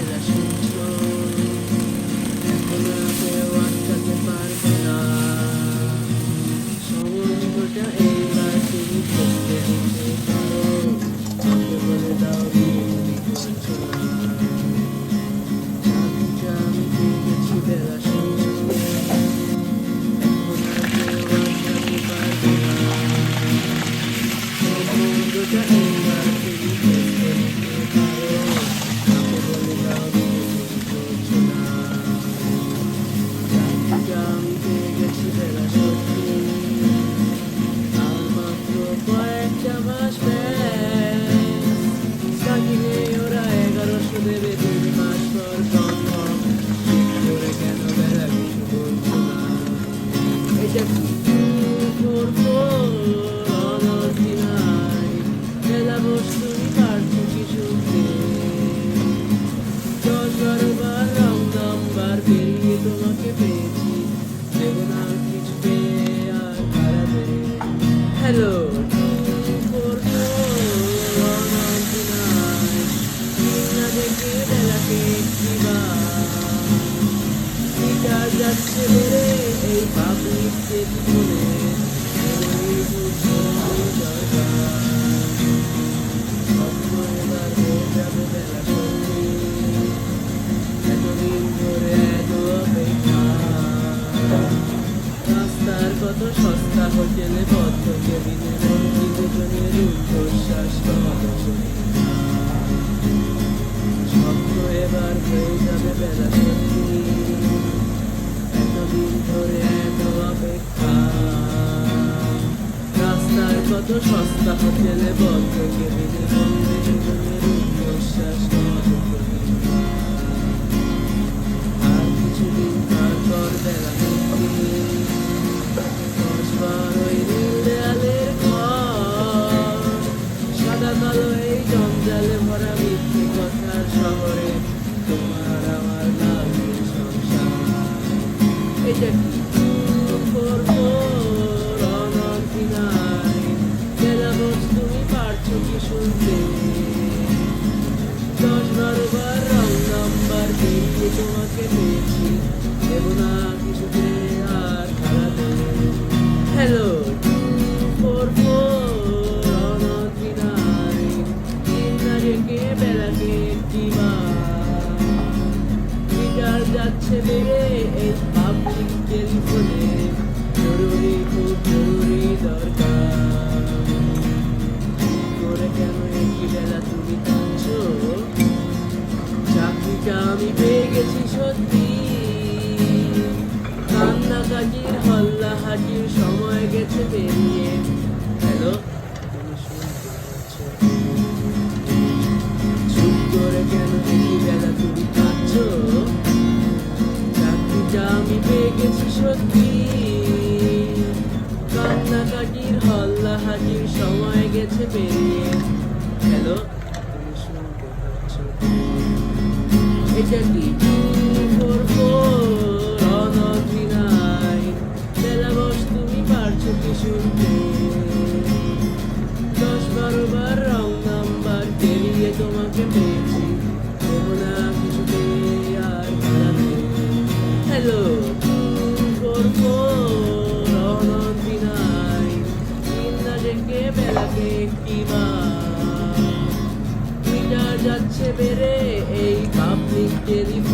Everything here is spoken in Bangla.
বেলা শুনছ এটা কি করব অনতি নাই বেলা বস্তুই পারছ কি শুনতে। দশ বারো বার রং নাম্বার পেরিয়ে তোমাকে পেয়েছি কিছু আর যাচ্ছে বেড়ে স্বপ্ন কত সস্তা হোটেলে বদ্ধ কেবিনে বন্দি দুজনের উচ্ছ্বাস স্বপ্ন এবার রাস্তার কত সস্তা হোটেলে বদ্ধ কেবিনে বন্দি দুজনের উচ্ছ্বাস আর কিছুদিন তারপর বেলা যাচ্ছে বেড়ে এই পাবলিক টেলিফোনে চাকরিটা আমি পেয়ে গেছি সত্যি কান্নাকাটির হল্লা হাটির সময় গেছে পেরিয়ে। হ্যালো চুপ করে কেন আমি পেয়ে গেছি সত্যি হল্লা হাটির সময় গেছে পেরিয়ে। হ্যালো তুমি শুনতে পাচ্ছ এটা কি করব অনতি নাই। বেলা বস, তুমি পারছ কি শুনতে? দশ বারো বার রং নাম্বার পেরিয়ে তোমাকে পেয়েছি। দেবো না কিছুতে আর হারাতে হ্যালো করব অনতি নাই। চিন্তা ডেকে বেলাকে একটি গিটার যাচ্ছে বেড়ে এই পাবলিক টেলিফোনে